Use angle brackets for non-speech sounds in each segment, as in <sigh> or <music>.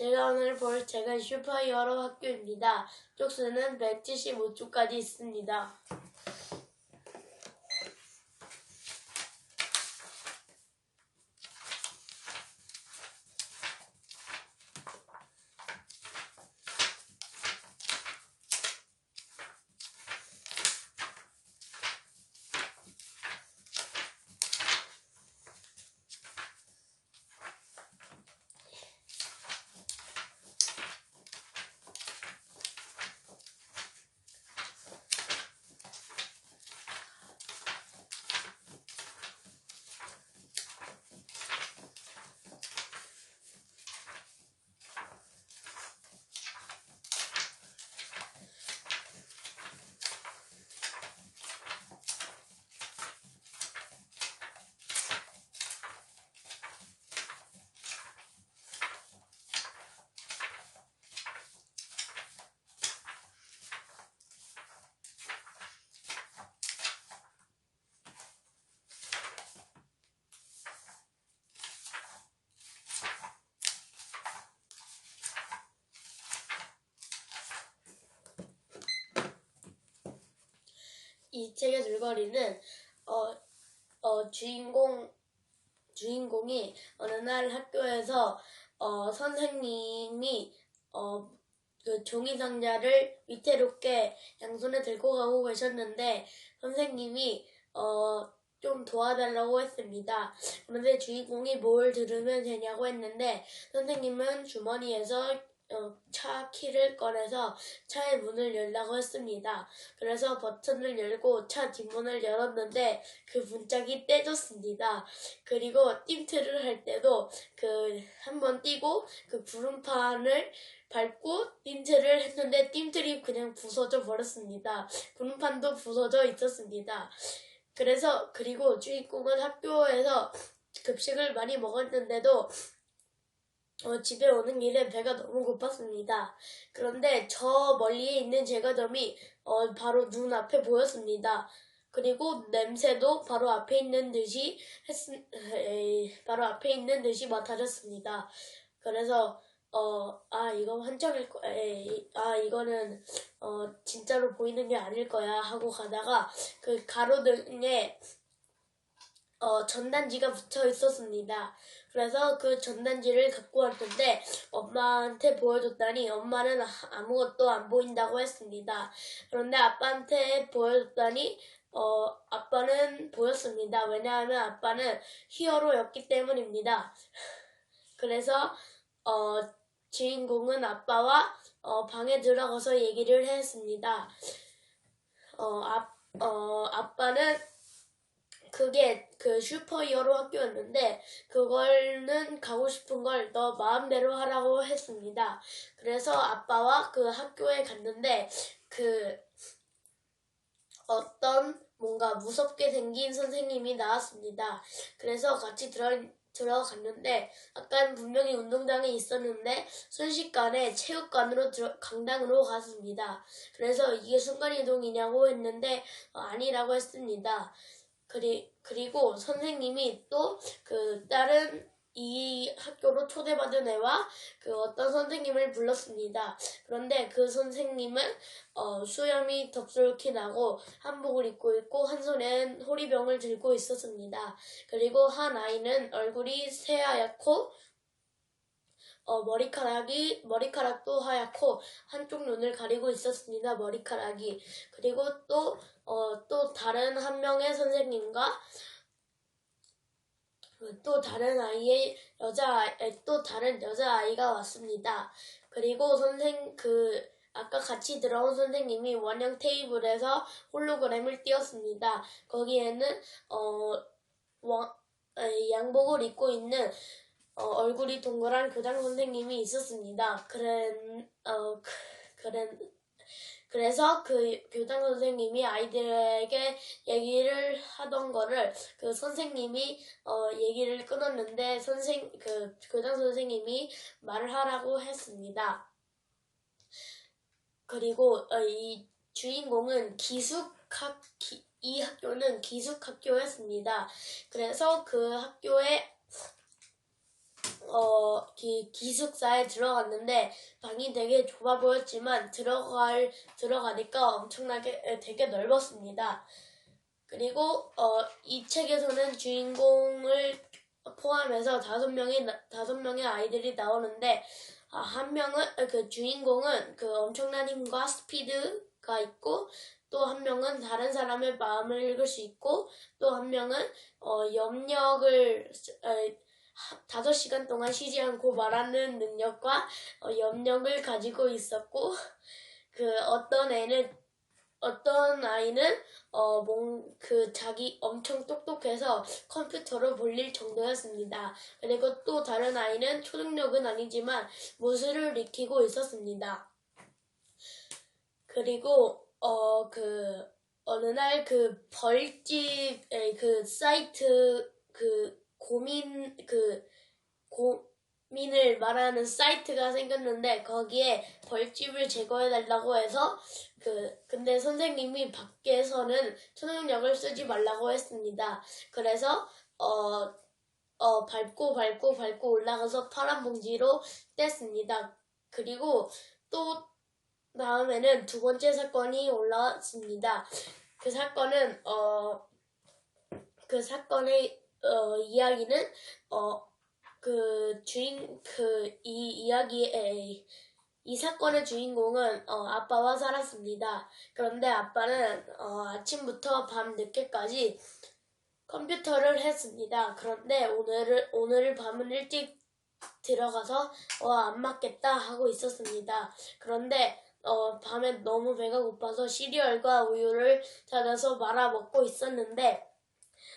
제가 오늘 볼 책은 슈퍼히어로 학교입니다. 쪽수는 175쪽까지 있습니다. 이 책의 줄거리는 어, 어, 주인공 주인공이 어느 날 학교에서 어, 선생님이 어, 그 종이 상자를 위태롭게 양손에 들고 가고 계셨는데 선생님이 어, 좀 도와달라고 했습니다. 그런데 주인공이 뭘 들으면 되냐고 했는데 선생님은 주머니에서 어, 차 키를 꺼내서 차의 문을 열라고 했습니다. 그래서 버튼을 열고 차 뒷문을 열었는데 그 문짝이 떼졌습니다. 그리고 띵트를 할 때도 그 한번 띄고 그 구름판을 밟고 띵트를 했는데 띵틀이 그냥 부서져 버렸습니다. 구름판도 부서져 있었습니다. 그래서 그리고 주인공은 학교에서 급식을 많이 먹었는데도 어, 집에 오는 길에 배가 너무 고팠습니다. 그런데 저 멀리에 있는 제과점이 어, 바로 눈앞에 보였습니다. 그리고 냄새도 바로 앞에 있는 듯이 했, 에이, 바로 앞에 있는 듯이 맡아졌습니다. 그래서 어, 아, 이거 환청일 거, 에이, 아, 이거는, 어, 진짜로 보이는 게 아닐 거야 하고 가다가 그 가로등에 어, 전단지가 붙어 있었습니다. 그래서 그 전단지를 갖고 왔는데 엄마한테 보여줬더니 엄마는 아무것도 안 보인다고 했습니다. 그런데 아빠한테 보여줬더니 어, 아빠는 보였습니다. 왜냐하면 아빠는 히어로였기 때문입니다. <laughs> 그래서 어, 주인공은 아빠와 어, 방에 들어가서 얘기를 했습니다. 어, 아, 어, 아빠는 그게 그 슈퍼히어로 학교였는데 그걸는 가고 싶은 걸 너 마음대로 하라고 했습니다. 그래서 아빠와 그 학교에 갔는데 그 어떤 뭔가 무섭게 생긴 선생님이 나왔습니다. 그래서 같이 들어 들어갔는데 아까는 분명히 운동장에 있었는데 순식간에 체육관으로 들어, 강당으로 갔습니다. 그래서 이게 순간이동이냐고 했는데 어, 아니라고 했습니다. 그리, 그리고 선생님이 또 그 다른 이 학교로 초대받은 애와 그 어떤 선생님을 불렀습니다. 그런데 그 선생님은 어, 수염이 덥수룩히 나고 한복을 입고 있고 한 손엔 호리병을 들고 있었습니다. 그리고 한 아이는 얼굴이 새하얗고 어, 머리카락이 머리카락도 하얗고 한쪽 눈을 가리고 있었습니다. 머리카락이 그리고 또 어, 또 다른 한 명의 선생님과 또 다른 아이의 여자 또 다른 여자 아이가 왔습니다. 그리고 선생 그 아까 같이 들어온 선생님이 원형 테이블에서 홀로그램을 띄웠습니다. 거기에는 어, 와, 양복을 입고 있는 어, 얼굴이 동그란 교장 선생님이 있었습니다. 그래, 어, 그래, 그래서 그 교장 선생님이 아이들에게 얘기를 하던 거를 그 선생님이 어, 얘기를 끊었는데 선생 그 교장 선생님이 말을 하라고 했습니다. 그리고 어, 이 주인공은 기숙학 기, 이 학교는 기숙학교였습니다. 그래서 그 학교에 어, 기, 기숙사에 들어갔는데 방이 되게 좁아 보였지만 들어갈 들어가니까 엄청나게 에, 되게 넓었습니다. 그리고 어, 이 책에서는 주인공을 포함해서 다섯 나- 다섯 명의 아이들이 나오는데 아, 한 명은 아, 그 주인공은 그 엄청난 힘과 스피드가 있고 또 한 명은 다른 사람의 마음을 읽을 수 있고 또 한 명은 어, 염력을 하- 다섯 시간 동안 쉬지 않고 말하는 능력과 어, 염력을 가지고 있었고 그 어떤 애는 어떤 아이는 어, 뭔, 그, 자기 엄청 똑똑해서 컴퓨터로 볼일 정도였습니다. 그리고 또 다른 아이는 초능력은 아니지만 무술을 익히고 있었습니다. 그리고, 어, 그, 어느 날 그 벌집, 에, 그 사이트, 그 고민, 그 고민을 말하는 사이트가 생겼는데 거기에 벌집을 제거해 달라고 해서 그 근데 선생님이 밖에서는 초능력을 쓰지 말라고 했습니다. 그래서 어, 어 밟고 밟고 밟고 올라가서 파란 봉지로 뗐습니다. 그리고 또 다음에는 두 번째 사건이 올라왔습니다. 그 사건은 어 그 사건의 어, 이야기는 어 그 주인 그 이 이야기의 이 사건의 주인공은 어, 아빠와 살았습니다. 그런데 아빠는 어, 아침부터 밤 늦게까지 컴퓨터를 했습니다. 그런데 오늘을 오늘 밤은 일찍 들어가서 어, 안 맞겠다 하고 있었습니다. 그런데 어, 밤에 너무 배가 고파서 시리얼과 우유를 찾아서 말아 먹고 있었는데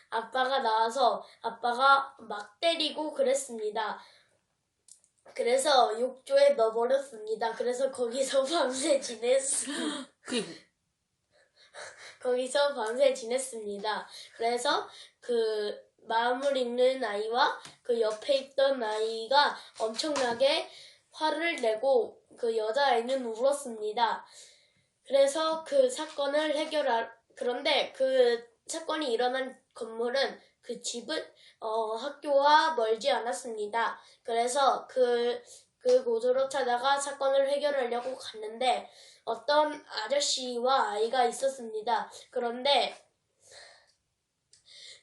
아빠가 나와서 아빠가 막 때리고 그랬습니다. 그래서 욕조에 넣어버렸습니다. 그래서 거기서 <laughs> 밤새 지냈습니다. 그게 <laughs> 거기서 밤새 지냈습니다. 그래서 그 마음을 읽는 아이와 그 옆에 있던 아이가 엄청나게 화를 내고 그 여자아이는 울었습니다. 그래서 그 사건을 해결할 그런데 그 사건이 일어난 건물은 그 집은 어, 학교와 멀지 않았습니다. 그래서 그, 그 곳으로 찾아가 사건을 해결하려고 갔는데 어떤 아저씨와 아이가 있었습니다. 그런데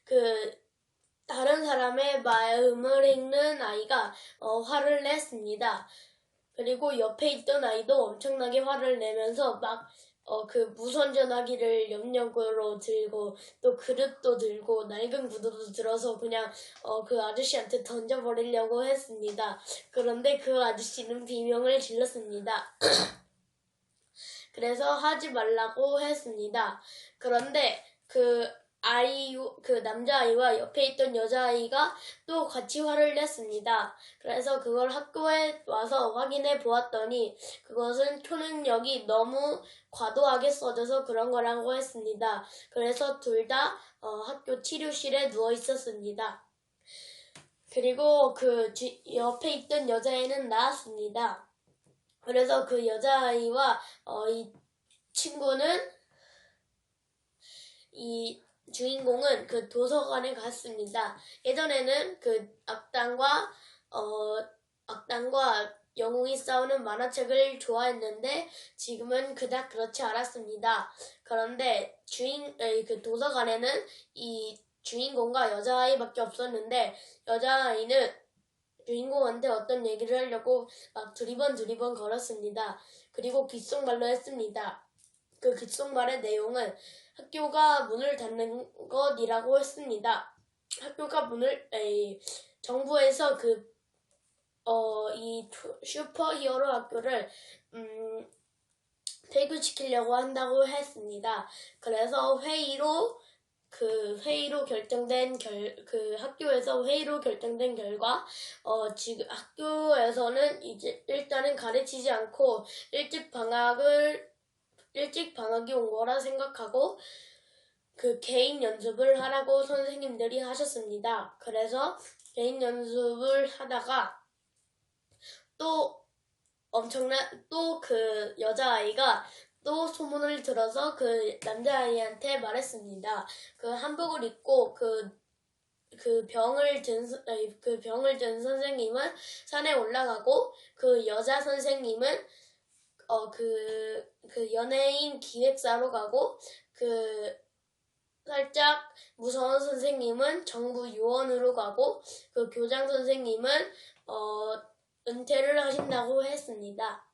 그 다른 사람의 마음을 읽는 아이가 어, 화를 냈습니다. 그리고 옆에 있던 아이도 엄청나게 화를 내면서 막 어, 그 무선 전화기를 염력으로 들고 또 그릇도 들고 낡은 구두도 들어서 그냥 어, 그 아저씨한테 던져버리려고 했습니다. 그런데 그 아저씨는 비명을 질렀습니다. <clears throat> 그래서 하지 말라고 했습니다. 그런데 그 아이, 그 남자아이와 옆에 있던 여자아이가 또 같이 화를 냈습니다. 그래서 그걸 학교에 와서 확인해 보았더니 그것은 초능력이 너무 과도하게 써져서 그런 거라고 했습니다. 그래서 둘다 어, 학교 치료실에 누워 있었습니다. 그리고 그 쥐- 옆에 있던 여자애는 나았습니다. 그래서 그 여자아이와 어, 이 친구는 이 주인공은 그 도서관에 갔습니다. 예전에는 그 악당과 어 악당과 영웅이 싸우는 만화책을 좋아했는데 지금은 그닥 그렇지 않았습니다. 그런데 주인 그 도서관에는 이 주인공과 여자아이밖에 없었는데 여자아이는 주인공한테 어떤 얘기를 하려고 막 두리번 두리번 걸었습니다. 그리고 귓속말로 했습니다. 그 귓속말의 내용은 학교가 문을 닫는 것이라고 했습니다. 학교가 문을 에이, 정부에서 그 어, 이 슈퍼 히어로 학교를 음, 폐교시키려고 한다고 했습니다. 그래서 회의로 그 회의로 결정된 결, 그 학교에서 회의로 결정된 결과, 어, 지금 학교에서는 이제 일단은 가르치지 않고 일찍 방학을, 일찍 방학이 온 거라 생각하고, 그 개인 연습을 하라고 선생님들이 하셨습니다. 그래서 개인 연습을 하다가 또 엄청난, 또 그 여자아이가 또 소문을 들어서 그 남자아이한테 말했습니다. 그 한복을 입고 그 그 병을 든, 그 병을 든 선생님은 산에 올라가고 그 여자 선생님은 어, 그, 그 연예인 기획사로 가고 그 살짝 무서운 선생님은 정부 요원으로 가고 그 교장 선생님은 어, 은퇴를 하신다고 했습니다.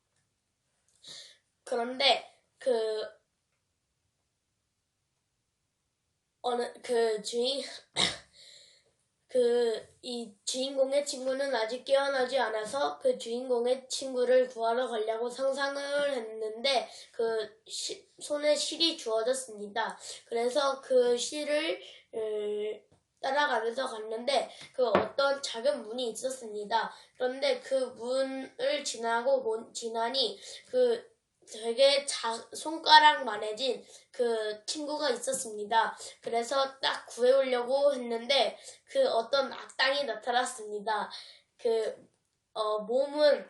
그런데 그 어느 그 주인 그 이 주인공의 친구는 아직 깨어나지 않아서 그 주인공의 친구를 구하러 가려고 상상을 했는데 그 시- 손에 실이 주어졌습니다. 그래서 그 실을 을, 따라가면서 갔는데 그 어떤 작은 문이 있었습니다. 그런데 그 문을 지나고 본- 지나니 그 되게 자, 손가락만해진 그 친구가 있었습니다. 그래서 딱 구해오려고 했는데 그 어떤 악당이 나타났습니다. 그 어, 몸은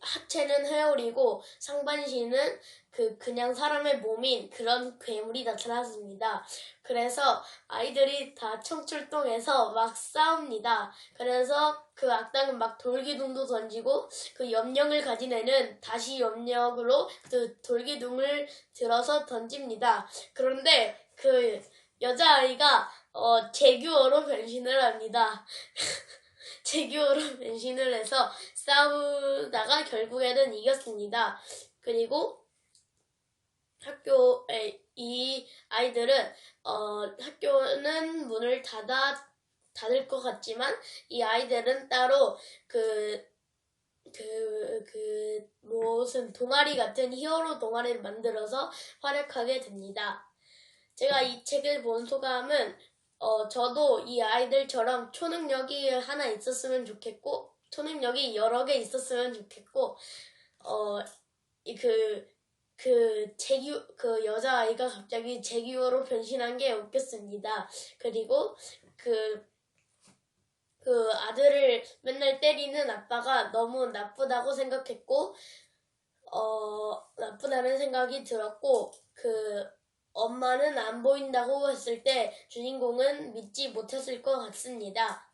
하체는 회오리고 상반신은 그 그냥 사람의 몸인 그런 괴물이 나타났습니다. 그래서 아이들이 다 청출동해서 막 싸웁니다. 그래서 그 악당은 막 돌기둥도 던지고 그 염력을 가진 애는 다시 염력으로 그 돌기둥을 들어서 던집니다. 그런데 그 여자아이가 어, 제규어로 변신을 합니다. <laughs> 제규어로 <laughs> 변신을 해서 싸우다가 결국에는 이겼습니다. 그리고 학교에 이 아이들은 어, 학교는 문을 닫아 닫을 것 같지만 이 아이들은 따로 그 그, 그, 무슨 동아리 같은 히어로 동아리를 만들어서 활약하게 됩니다. 제가 이 책을 본 소감은, 어, 저도 이 아이들처럼 초능력이 하나 있었으면 좋겠고, 초능력이 여러 개 있었으면 좋겠고, 어, 이 그, 그, 재규, 그 여자아이가 갑자기 재규어로 변신한 게 웃겼습니다. 그리고 그, 그 아들을 맨날 때리는 아빠가 너무 나쁘다고 생각했고, 어, 나쁘다는 생각이 들었고, 그, 엄마는 안 보인다고 했을 때 주인공은 믿지 못했을 것 같습니다.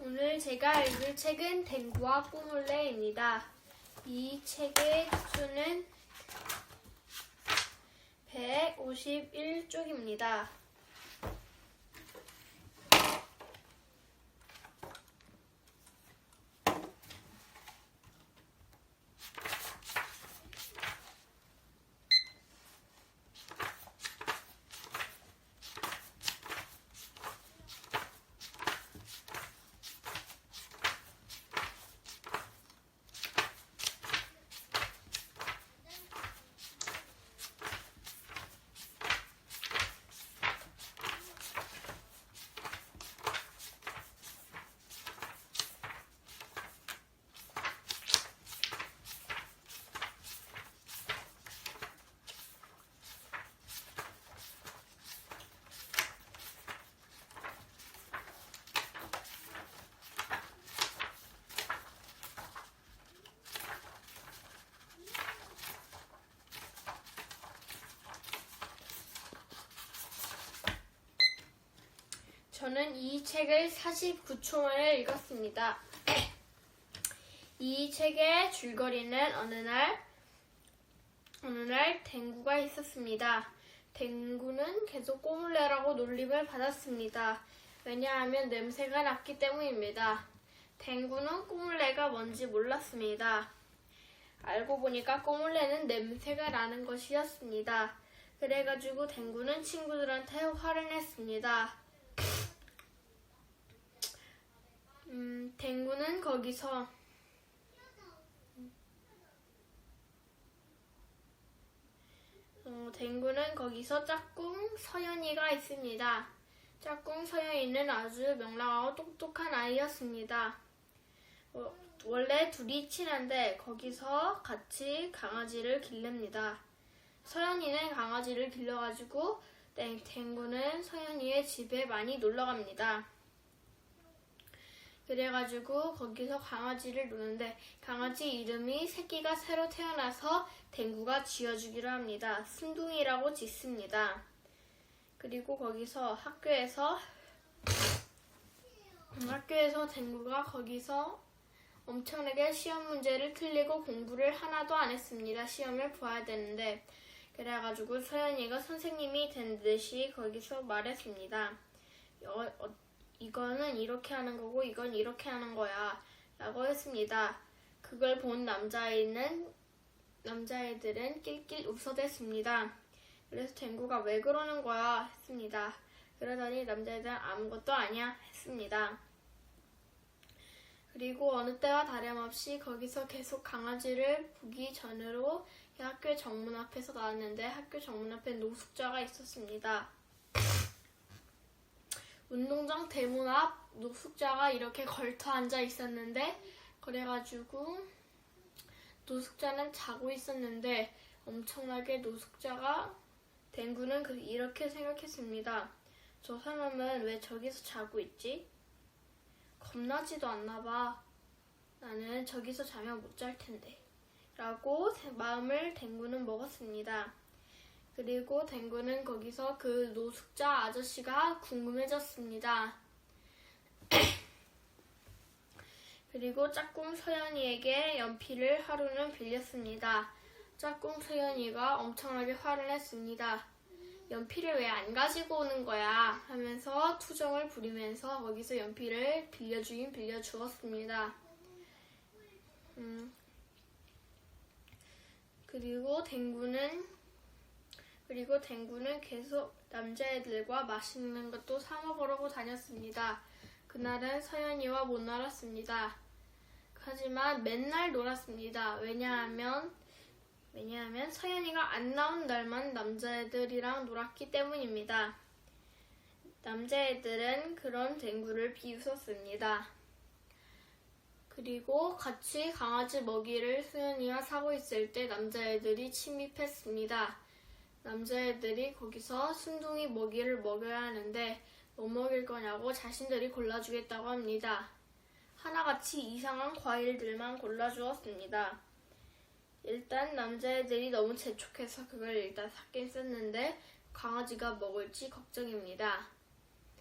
오늘 제가 읽을 책은 댕구와 꼬물레입니다. 이 책의 수는 151쪽입니다. 저는 이 책을 49초 만에 읽었습니다. 이 책의 줄거리는 어느 날, 어느 날 댕구가 있었습니다. 댕구는 계속 꼬물레라고 놀림을 받았습니다. 왜냐하면 냄새가 났기 때문입니다. 댕구는 꼬물레가 뭔지 몰랐습니다. 알고 보니까 꼬물레는 냄새가 나는 것이었습니다. 그래가지고 댕구는 친구들한테 화를 냈습니다. 음, 댕구는 거기서 어, 댕구는 거기서 짝꿍 서연이가 있습니다. 짝꿍 서연이는 아주 명랑하고 똑똑한 아이였습니다. 어, 원래 둘이 친한데 거기서 같이 강아지를 기릅니다. 서연이는 강아지를 길러가지고 땡- 댕구는 서연이의 집에 많이 놀러 갑니다. 그래가지고 거기서 강아지를 노는데 강아지 이름이 새끼가 새로 태어나서 댕구가 지어주기로 합니다. 순둥이라고 짓습니다. 그리고 거기서 학교에서 음, 학교에서 댕구가 거기서 엄청나게 시험 문제를 틀리고 공부를 하나도 안 했습니다. 시험을 봐야 되는데 그래가지고 서연이가 선생님이 된 듯이 거기서 말했습니다. 어, 어, 이거는 이렇게 하는 거고 이건 이렇게 하는 거야 라고 했습니다. 그걸 본 남자아이는 남자애들은 낄낄 웃어댔습니다. 그래서 댕구가 왜 그러는 거야 했습니다. 그러더니 남자애들은 아무것도 아니야 했습니다. 그리고 어느 때와 다름없이 거기서 계속 강아지를 보기 전으로 학교 정문 앞에서 나왔는데 학교 정문 앞에 노숙자가 있었습니다. 운동장 대문 앞 노숙자가 이렇게 걸터 앉아 있었는데 그래가지고 노숙자는 자고 있었는데 엄청나게 노숙자가 댕구는 그- 이렇게 생각했습니다. 저 사람은 왜 저기서 자고 있지? 겁나지도 않나 봐. 나는 저기서 자면 못 잘 텐데. 라고 세- 마음을 댕구는 먹었습니다. 그리고 댕구는 거기서 그 노숙자 아저씨가 궁금해졌습니다. <clears throat> 그리고 짝꿍 서연이에게 연필을 하루는 빌렸습니다. 짝꿍 서연이가 엄청나게 화를 냈습니다. 연필을 왜 안 가지고 오는 거야? 하면서 투정을 부리면서 거기서 연필을 빌려주긴 빌려주었습니다. 음, 그리고 댕구는 그리고 댕구는 계속 남자애들과 맛있는 것도 사 먹으려고 다녔습니다. 그날은 서연이와 못 놀았습니다. 하지만 맨날 놀았습니다. 왜냐하면 왜냐하면 서연이가 안 나온 날만 남자애들이랑 놀았기 때문입니다. 남자애들은 그런 댕구를 비웃었습니다. 그리고 같이 강아지 먹이를 수연이가 사고 있을 때 남자애들이 침입했습니다. 남자애들이 거기서 순둥이 먹이를 먹여야 하는데 뭐 먹일 거냐고 자신들이 골라주겠다고 합니다. 하나같이 이상한 과일들만 골라주었습니다. 일단 남자애들이 너무 재촉해서 그걸 일단 샀긴 썼는데 강아지가 먹을지 걱정입니다.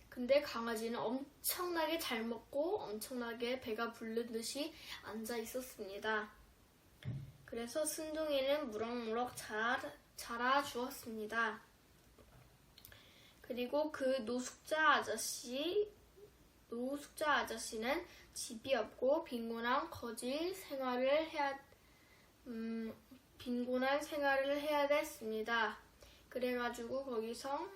근데 강아지는 엄청나게 잘 먹고 엄청나게 배가 부른 듯이 앉아 있었습니다. 그래서 순둥이는 무럭무럭 자라, 자라 주었습니다. 그리고 그 노숙자 아저씨, 노숙자 아저씨는 집이 없고 빈곤한 거지 생활을 해야, 음, 빈곤한 생활을 해야 됐습니다. 그래가지고 거기서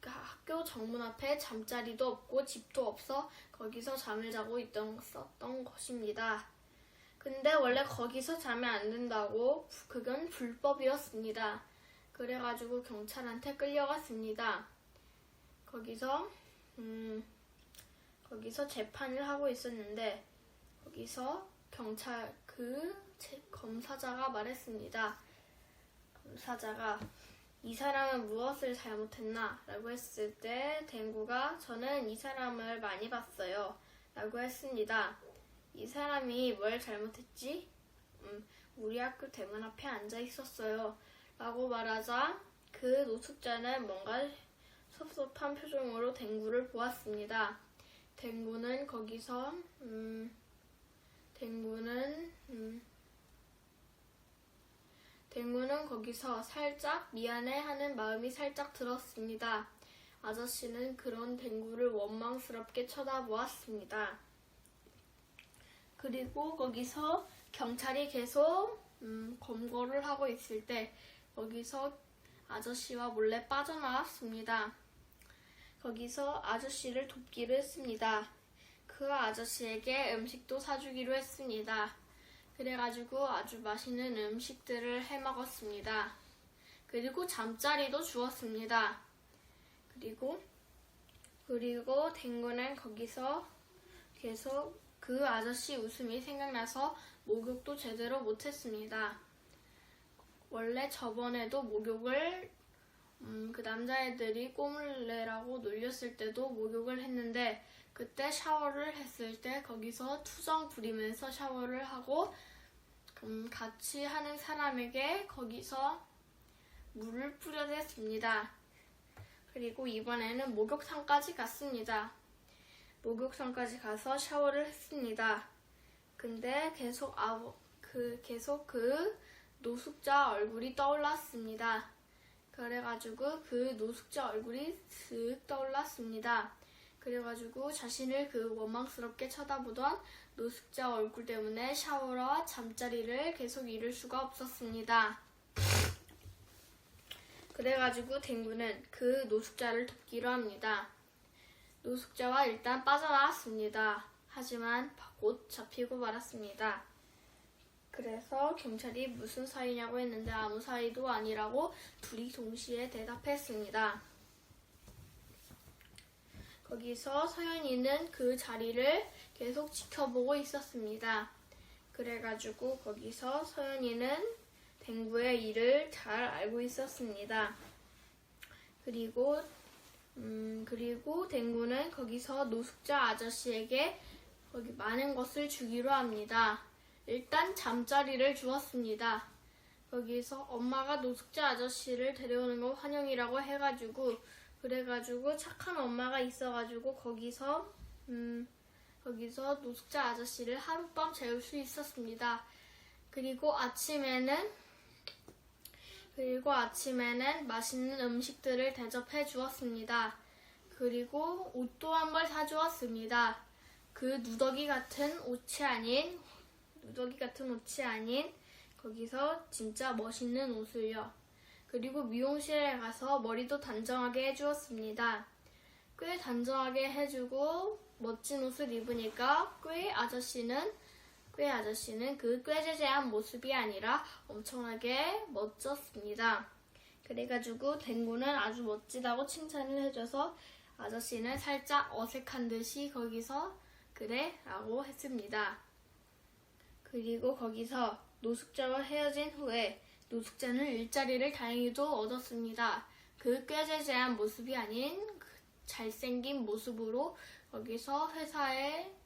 그 학교 정문 앞에 잠자리도 없고 집도 없어 거기서 잠을 자고 있던 썼던 것입니다. 근데 원래 거기서 자면 안 된다고 그건 불법이었습니다. 그래가지고 경찰한테 끌려갔습니다. 거기서 음 거기서 재판을 하고 있었는데 거기서 경찰 그 제- 검사자가 말했습니다. 검사자가 이 사람은 무엇을 잘못했나? 라고 했을 때 댕구가 저는 이 사람을 많이 봤어요. 라고 했습니다. 이 사람이 뭘 잘못했지? 음, 우리 학교 대문 앞에 앉아 있었어요. 라고 말하자 그 노숙자는 뭔가 섭섭한 표정으로 댕구를 보았습니다. 댕구는 거기서 음, 댕구는 음, 댕구는 거기서 살짝 미안해하는 마음이 살짝 들었습니다. 아저씨는 그런 댕구를 원망스럽게 쳐다보았습니다. 그리고 거기서 경찰이 계속 음, 검거를 하고 있을 때 거기서 아저씨와 몰래 빠져나왔습니다. 거기서 아저씨를 돕기로 했습니다. 그 아저씨에게 음식도 사주기로 했습니다. 그래가지고 아주 맛있는 음식들을 해 먹었습니다. 그리고 잠자리도 주었습니다. 그리고 그리고 댕구는 거기서 계속 그 아저씨 웃음이 생각나서 목욕도 제대로 못했습니다. 원래 저번에도 목욕을 음, 그 남자애들이 꼬물래라고 놀렸을 때도 목욕을 했는데 그때 샤워를 했을 때 거기서 투정 부리면서 샤워를 하고 음, 같이 하는 사람에게 거기서 물을 뿌려댔습니다. 그리고 이번에는 목욕탕까지 갔습니다. 목욕탕까지 가서 샤워를 했습니다. 근데 계속 아버 그 계속 그 노숙자 얼굴이 떠올랐습니다. 그래가지고 그 노숙자 얼굴이 슥 떠올랐습니다. 그래가지고 자신을 그 원망스럽게 쳐다보던 노숙자 얼굴 때문에 샤워와 잠자리를 계속 이룰 수가 없었습니다. 그래가지고 댕구는 그 노숙자를 돕기로 합니다. 노숙자와 일단 빠져나왔습니다. 하지만 곧 잡히고 말았습니다. 그래서 경찰이 무슨 사이냐고 했는데 아무 사이도 아니라고 둘이 동시에 대답했습니다. 거기서 서연이는 그 자리를 계속 지켜보고 있었습니다. 그래가지고 거기서 서연이는 댕구의 일을 잘 알고 있었습니다. 그리고 음, 그리고 댕구는 거기서 노숙자 아저씨에게 거기 많은 것을 주기로 합니다. 일단 잠자리를 주었습니다. 거기서 엄마가 노숙자 아저씨를 데려오는 거 환영이라고 해가지고 그래가지고 착한 엄마가 있어가지고 거기서 음 거기서 노숙자 아저씨를 하룻밤 재울 수 있었습니다. 그리고 아침에는 그리고 아침에는 맛있는 음식들을 대접해 주었습니다. 그리고 옷도 한 벌 사주었습니다. 그 누더기 같은 옷이 아닌 누더기 같은 옷이 아닌 거기서 진짜 멋있는 옷을요. 그리고 미용실에 가서 머리도 단정하게 해주었습니다. 꽤 단정하게 해주고 멋진 옷을 입으니까 꽤 아저씨는 꽤 아저씨는 그 꾀재재한 모습이 아니라 엄청나게 멋졌습니다. 그래가지고 댕구는 아주 멋지다고 칭찬을 해줘서 아저씨는 살짝 어색한 듯이 거기서 그래 라고 했습니다. 그리고 거기서 노숙자와 헤어진 후에 노숙자는 일자리를 다행히도 얻었습니다. 그 꾀재재한 모습이 아닌 그 잘생긴 모습으로 거기서 회사에 음,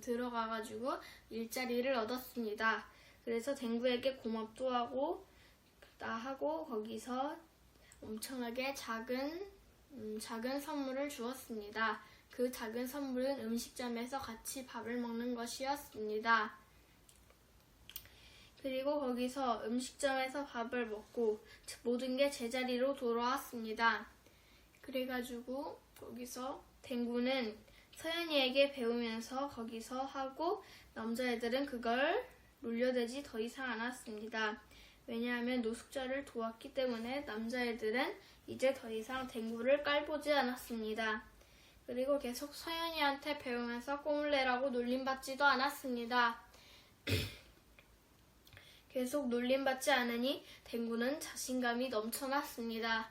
들어가가지고 일자리를 얻었습니다. 그래서 댕구에게 고맙도 하고 나 하고 거기서 엄청나게 작은 음, 작은 선물을 주었습니다. 그 작은 선물은 음식점에서 같이 밥을 먹는 것이었습니다. 그리고 거기서 음식점에서 밥을 먹고 모든 게 제자리로 돌아왔습니다. 그래가지고 거기서 댕구는 서연이에게 배우면서 거기서 하고 남자애들은 그걸 놀려대지 더 이상 않았습니다. 왜냐하면 노숙자를 도왔기 때문에 남자애들은 이제 더 이상 댕구를 깔보지 않았습니다. 그리고 계속 서연이한테 배우면서 꼬물래라고 놀림받지도 않았습니다. <clears throat> 계속 놀림받지 않으니 댕구는 자신감이 넘쳐났습니다.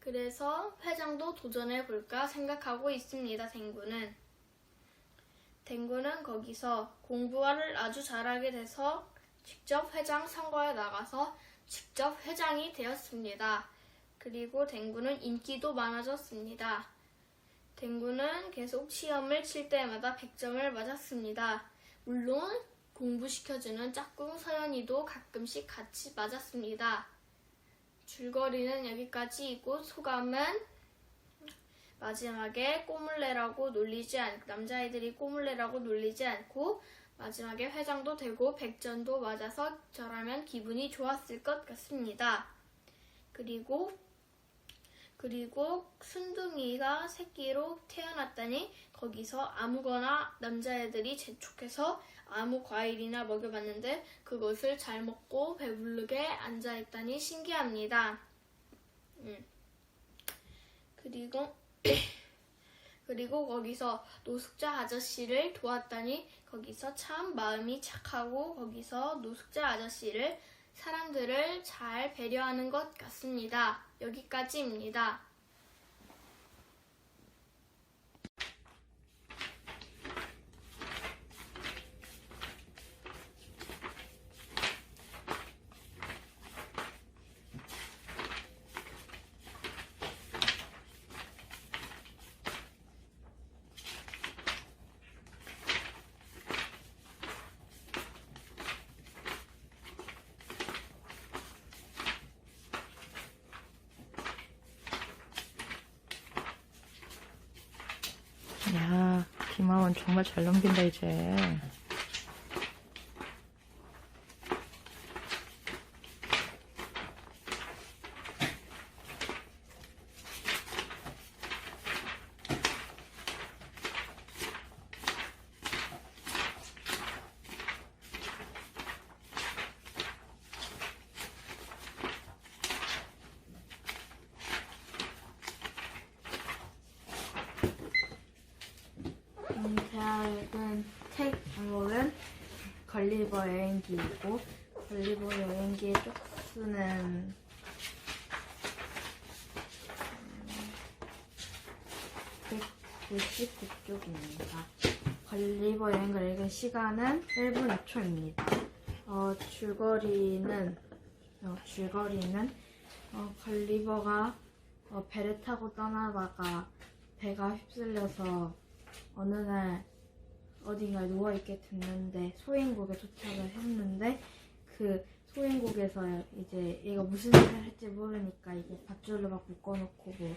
그래서 회장도 도전해 볼까 생각하고 있습니다. 댕구는. 댕구는 거기서 공부를 아주 잘하게 돼서 직접 회장 선거에 나가서 직접 회장이 되었습니다. 그리고 댕구는 인기도 많아졌습니다. 댕구는 계속 시험을 칠 때마다 100점을 맞았습니다. 물론 공부시켜주는 짝꿍 서연이도 가끔씩 같이 맞았습니다. 줄거리는 여기까지이고 소감은 마지막에 꼬물래라고 놀리지 않 남자아이들이 꼬물래라고 놀리지 않고 마지막에 회장도 되고 백전도 맞아서 저라면 기분이 좋았을 것 같습니다. 그리고 그리고 순둥이가 새끼로 태어났다니 거기서 아무거나 남자애들이 재촉해서 아무 과일이나 먹여봤는데 그것을 잘 먹고 배부르게 앉아있다니 신기합니다. 음. 그리고 <laughs> 그리고 거기서 노숙자 아저씨를 도왔다니 거기서 참 마음이 착하고 거기서 노숙자 아저씨를 사람들을 잘 배려하는 것 같습니다. 여기까지입니다. 야, 김하원 정말 잘 넘긴다, 이제. 음, 제가 읽은 책 제목은 걸리버 여행기이고 걸리버 여행기의 쪽수는 음, 199쪽입니다. 걸리버 여행을 읽은 시간은 1분 2초입니다. 어, 줄거리는 어, 줄거리는 어, 걸리버가 어, 배를 타고 떠나다가 배가 휩쓸려서 어느 날 어딘가에 누워있게 됐는데 소행국에 도착을 했는데 그 소행국에서 이제 얘가 무슨 일을 할지 모르니까 이제 밧줄로 막 묶어놓고 뭐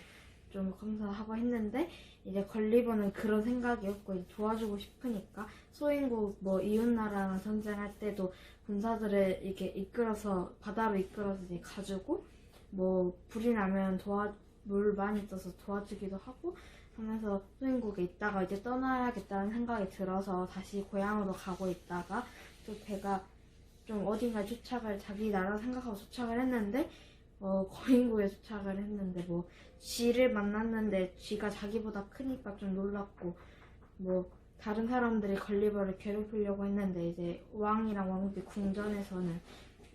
좀 검사하고 했는데 이제 걸리버는 그런 생각이 없고 도와주고 싶으니까 소행국 뭐 이웃나라랑 전쟁할 때도 군사들을 이렇게 이끌어서 바다로 이끌어서 이제 가지고 뭐 불이 나면 도와 물 많이 떠서 도와주기도 하고 하면서 소행국에 있다가 이제 떠나야겠다는 생각이 들어서 다시 고향으로 가고 있다가 또 배가 좀 어딘가에 도착을 자기 나라 생각하고 도착을 했는데 어 거인국에 도착을 했는데 뭐 쥐를 만났는데 쥐가 자기보다 크니까 좀 놀랐고 뭐 다른 사람들이 걸리버를 괴롭히려고 했는데 이제 왕이랑 왕비 궁전에서는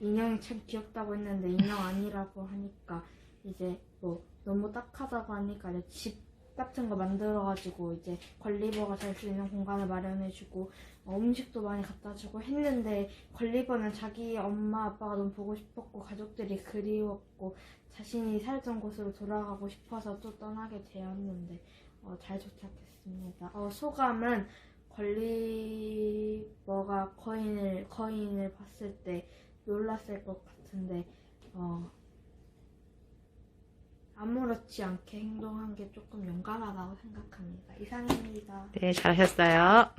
인형이 참 귀엽다고 했는데 인형 아니라고 하니까 이제 뭐 너무 딱하다고 하니까 집 같은 거 만들어가지고 이제 걸리버가 잘 수 있는 공간을 마련해주고 어, 음식도 많이 갖다주고 했는데 걸리버는 자기 엄마 아빠가 너무 보고 싶었고 가족들이 그리웠고 자신이 살던 곳으로 돌아가고 싶어서 또 떠나게 되었는데 어, 잘 도착했습니다. 어, 소감은 걸리버가 거인을 거인을 봤을 때 놀랐을 것 같은데 어, 아무렇지 않게 행동한 게 조금 용감하다고 생각합니다. 이상입니다. 네, 잘하셨어요.